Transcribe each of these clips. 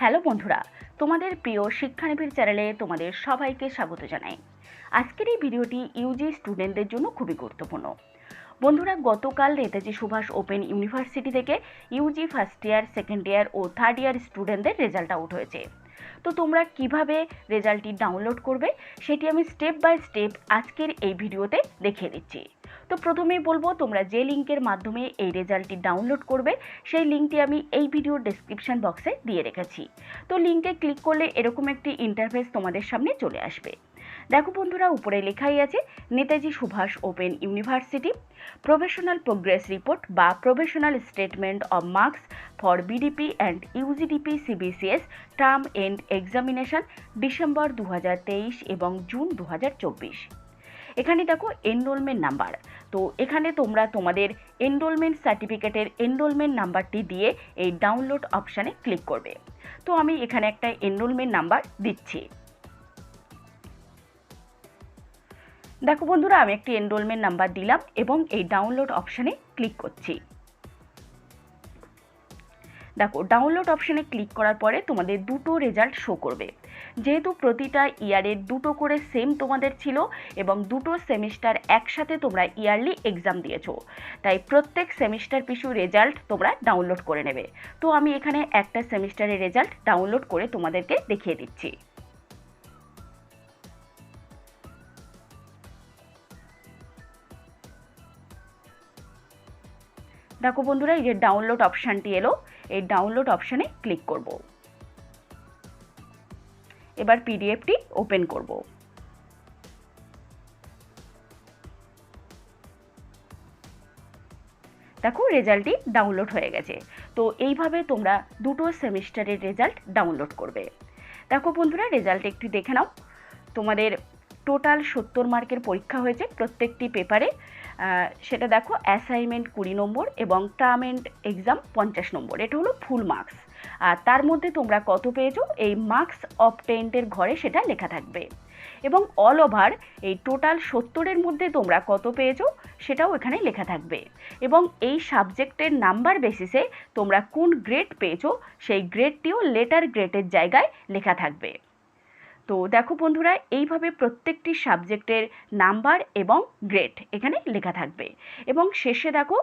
Hello বন্ধুরা, তোমাদের প্রিয় শিক্ষানিবিড় চ্যানেলে তোমাদের সবাইকে স্বাগত জানাই। আজকের এই ভিডিওটি ইউজি স্টুডেন্টদের জন্য খুবই গুরুত্বপূর্ণ। বন্ধুরা, গতকাল নেতাজি সুভাষ ওপেন ইউনিভার্সিটি থেকে UG first year, second year ও থার্ড ইয়ার স্টুডেন্টদের রেজাল্ট আউট হয়েছে। তো তোমরা কীভাবে রেজাল্টটি ডাউনলোড করবে, সেটি আমি স্টেপ বাই স্টেপ আজকের এই ভিডিওতে দেখিয়ে দিচ্ছি। তো প্রথমেই বলব, তোমরা যে লিঙ্কের মাধ্যমে এই রেজাল্টটি ডাউনলোড করবে, সেই লিঙ্কটি আমি এই ভিডিওর ডেসক্রিপশন বক্সে দিয়ে রেখেছি। তো লিঙ্কে ক্লিক করলে এরকম একটি ইন্টারফেস তোমাদের সামনে চলে আসবে। দেখো বন্ধুরা, উপরে লেখাই আছে, Netaji Subhas open university, professional progress report বা professional statement of marks for BDP and UGDP CBCS term end examination December দু হাজার তেইশ এবং জুন দু হাজার চব্বিশ। এখানে দেখো এনরোলমেন্ট নাম্বার তো এখানে তোমরা তোমাদের এনরোলমেন্ট সার্টিফিকেটের এনরোলমেন্ট নাম্বারটি দিয়ে এই ডাউনলোড অপশানে ক্লিক করবে। তো আমি এখানে একটা এনরোলমেন্ট নাম্বার দিচ্ছি। দেখো বন্ধুরা, আমি একটি এনরোলমেন্ট নাম্বার দিলাম এবং এই ডাউনলোড অপশানে ক্লিক করছি। দেখো ডাউনলোড অপশানে ক্লিক করার পরে তোমাদের দুটো রেজাল্ট শো করবে। যেহেতু প্রতিটা ইয়ারের দুটো করে সেম তোমাদের ছিল এবং দুটো সেমিস্টার একসাথে তোমরা ইয়ারলি এক্সাম দিয়েছ। তাই প্রত্যেক সেমিস্টার পিছু রেজাল্ট তোমরা ডাউনলোড করে নেবে। তো আমি এখানে একটা সেমিস্টারের রেজাল্ট ডাউনলোড করে তোমাদেরকে দেখিয়ে দিচ্ছি। দেখো বন্ধুরা, এই যে ডাউনলোড অপশানটি এলো। এই ডাউনলোড অপশানে ক্লিক করব। এবার পিডিএফটি ওপেন করব। দেখো রেজাল্টটি ডাউনলোড হয়ে গেছে। তো এইভাবে তোমরা দুটো সেমিস্টারের রেজাল্ট ডাউনলোড করবে। দেখো বন্ধুরা রেজাল্ট একটু দেখে নাও। তোমাদের টোটাল সত্তর মার্কের পরীক্ষা হয়েছে প্রত্যেকটি পেপারে সেটা দেখো অ্যাসাইনমেন্ট কুড়ি নম্বর এবং টার্ম এন্ড এক্সাম পঞ্চাশ নম্বর। এটা হলো ফুল মার্কস আর তার মধ্যে তোমরা কত পেয়েছ? এই মার্কস অবটেন্টের ঘরে সেটা লেখা থাকবে। এবং অল ওভার এই টোটাল সত্তরের মধ্যে তোমরা কত পেয়েছ? সেটাও এখানে লেখা থাকবে। এবং এই সাবজেক্টের নাম্বার বেসিসে তোমরা কোন গ্রেড পেয়েছ? সেই গ্রেডটিও লেটার গ্রেডের জায়গায় লেখা থাকবে। তো দেখো বন্ধুরা, এইভাবে প্রত্যেকটি সাবজেক্টের নাম্বার এবং গ্রেড এখানে লেখা থাকবে। এবং শেষে দেখো,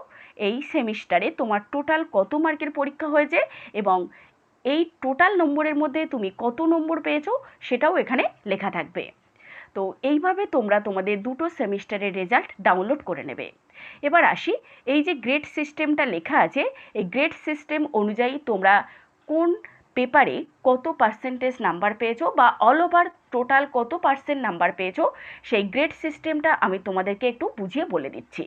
এই সেমিস্টারে তোমার টোটাল কত মার্কের পরীক্ষা হয়েছে এবং এই টোটাল নম্বরের মধ্যে তুমি কত নম্বর পেয়েছ সেটাও এখানে লেখা থাকবে। তো এইভাবে তোমরা তোমাদের দুটো সেমিস্টারের রেজাল্ট ডাউনলোড করে নেবে। এবার আসি, এই যে গ্রেড সিস্টেমটা লেখা আছে, এই গ্রেড সিস্টেম অনুযায়ী তোমরা কোন পেপারে কত পার্সেন্টেজ নাম্বার পেয়েছ বা অল ওভার টোটাল কত পার্সেন্ট নাম্বার পেয়েছ, সেই গ্রেড সিস্টেমটা আমি তোমাদেরকে একটু বুঝিয়ে বলে দিচ্ছি।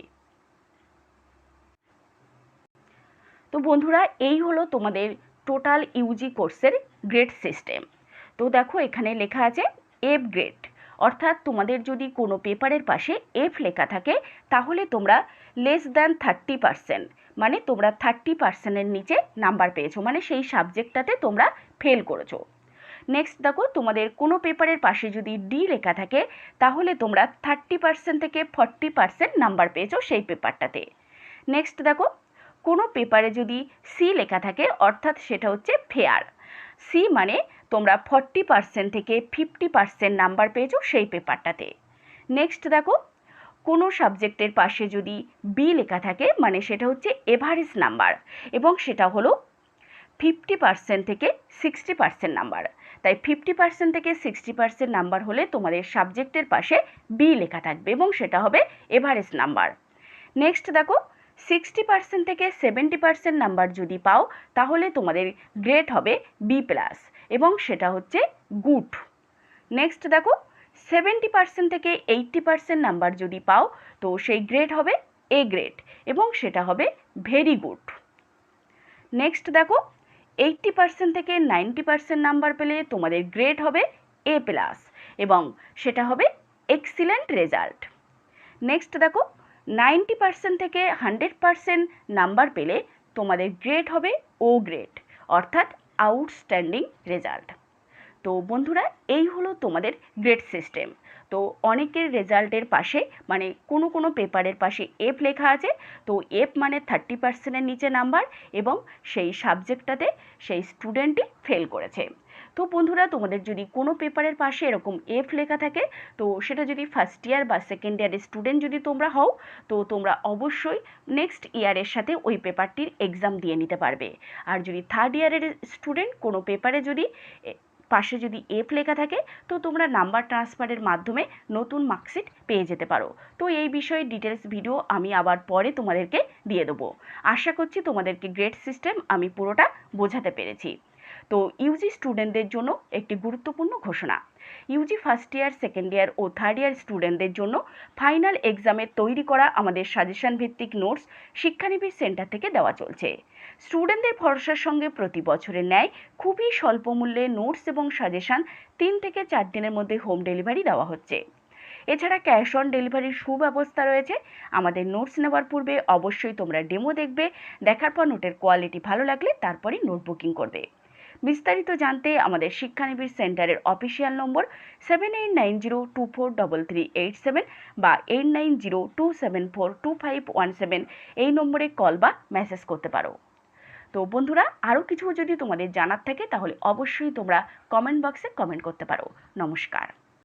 তো বন্ধুরা, এই হলো তোমাদের টোটাল ইউজি কোর্সের গ্রেড সিস্টেম তো দেখো, এখানে লেখা আছে এফ গ্রেড অর্থাৎ তোমাদের যদি কোনো পেপারের পাশে এফ লেখা থাকে, তাহলে তোমরা লেস দ্যান থার্টি পার্সেন্ট মানে তোমরা থার্টি পার্সেন্টের নিচে নাম্বার পেয়েছ। মানে সেই সাবজেক্টটাতে তোমরা ফেল করেছ। নেক্সট দেখো, তোমাদের কোনো পেপারের পাশে যদি ডি লেখা থাকে, তাহলে তোমরা থার্টি পার্সেন্ট থেকে ফর্টি পার্সেন্ট নাম্বার পেয়েছ সেই পেপারটাতে নেক্সট দেখো, কোনো পেপারে যদি সি লেখা থাকে, অর্থাৎ সেটা হচ্ছে ফেয়ার সি মানে তোমরা ফর্টি পার্সেন্ট থেকে ফিফটি পার্সেন্ট নাম্বার পেয়েছ সেই পেপারটাতে নেক্সট দেখো কোনো সাবজেক্টের পাশে যদি বি লেখা থাকে মানে সেটা হচ্ছে এভারেজ নাম্বার এবং সেটা হলো ফিফটি পার্সেন্ট থেকে সিক্সটি পার্সেন্ট নাম্বার তাই ফিফটি পার্সেন্ট থেকে সিক্সটি পার্সেন্ট নাম্বার হলে তোমাদের সাবজেক্টের পাশে বি লেখা থাকবে এবং সেটা হবে এভারেজ নাম্বার নেক্সট দেখো সিক্সটি পার্সেন্ট থেকে সেভেন্টি পার্সেন্ট নাম্বার যদি পাও, তাহলে তোমাদের গ্রেড হবে বি প্লাস এবং সেটা হচ্ছে গুড নেক্সট দেখো সেভেন্টি পার্সেন্ট থেকে এইট্টি পার্সেন্ট নাম্বার যদি পাও, তো সেই গ্রেড হবে এ গ্রেড এবং সেটা হবে ভেরি গুড নেক্সট দেখো এইট্টি পার্সেন্ট থেকে নাইনটি পার্সেন্ট নাম্বার পেলে তোমাদের গ্রেড হবে এ প্লাস এবং সেটা হবে এক্সিলেন্ট রেজাল্ট নেক্সট দেখো নাইনটি পার্সেন্ট থেকে হান্ড্রেড পার্সেন্ট নাম্বার পেলে তোমাদের গ্রেড হবে ও গ্রেড অর্থাৎ আউটস্ট্যান্ডিং রেজাল্ট তো বন্ধুরা, এই হলো তোমাদের গ্রেড সিস্টেম তো অনেকের রেজাল্টের পাশে মানে কোনো কোনো পেপারের পাশে এফ লেখা আছে, তো এফ মানে থার্টি পার্সেন্টের নিচে নাম্বার এবং সেই সাবজেক্টটাতে সেই স্টুডেন্টই ফেল করেছে। তো বন্ধুরা, তোমাদের যদি কোনো পেপারের পাশে এরকম এফ লেখা থাকে, তো সেটা যদি ফার্স্ট ইয়ার বা সেকেন্ড ইয়ারের স্টুডেন্ট যদি তোমরা হও, তো তোমরা অবশ্যই নেক্সট ইয়ারের সাথে ওই পেপারটির এক্সাম দিয়ে নিতে পারবে। আর যদি থার্ড ইয়ারের স্টুডেন্ট কোনো পেপারে যদি পাশে যদি এফ লেখা থাকে, তো তোমরা নাম্বার ট্রান্সফারের মাধ্যমে নতুন মার্কশিট পেয়ে যেতে পারো। তো এই বিষয়ে ডিটেলস ভিডিও আমি আবার পরে তোমাদেরকে দিয়ে দেবো। আশা করছি তোমাদেরকে গ্রেড সিস্টেম আমি পুরোটা বোঝাতে পেরেছি। তো ইউজি স্টুডেন্টদের জন্য একটি গুরুত্বপূর্ণ ঘোষণা। UG first year second year ও থার্ড ইয়ার স্টুডেন্টদের জন্য ফাইনাল এক্সামে তৈরি করা আমাদের সাজেশন ভিত্তিক নোটস শিক্ষানিবিড় সেন্টার থেকে দেওয়া চলছে। স্টুডেন্টদের ভরসার সঙ্গে প্রতি বছরের ন্যায় খুবই স্বল্প মূল্যে নোটস এবং সাজেশন তিন থেকে চার দিনের মধ্যে হোম ডেলিভারি দেওয়া হচ্ছে। এছাড়া ক্যাশ অন ডেলিভারির সুব্যবস্থা রয়েছে। আমাদের নোটস নেওয়ার পূর্বে অবশ্যই তোমরা ডেমো দেখবে, দেখার পর নোটের কোয়ালিটি ভালো লাগলে তারপরে নোট বুকিং করবে। বিস্তারিত জানতে আমাদের শিক্ষানিবিড় সেন্টারের অফিসিয়াল নম্বর seven eight nine zero two four double three eight seven বা eight nine zero two seven four two five one seven এই নম্বরে কল বা মেসেজ করতে পারো। তো বন্ধুরা, আরও কিছু যদি তোমাদের জানার থাকে, তাহলে অবশ্যই তোমরা কমেন্ট বক্সে কমেন্ট করতে পারো। নমস্কার।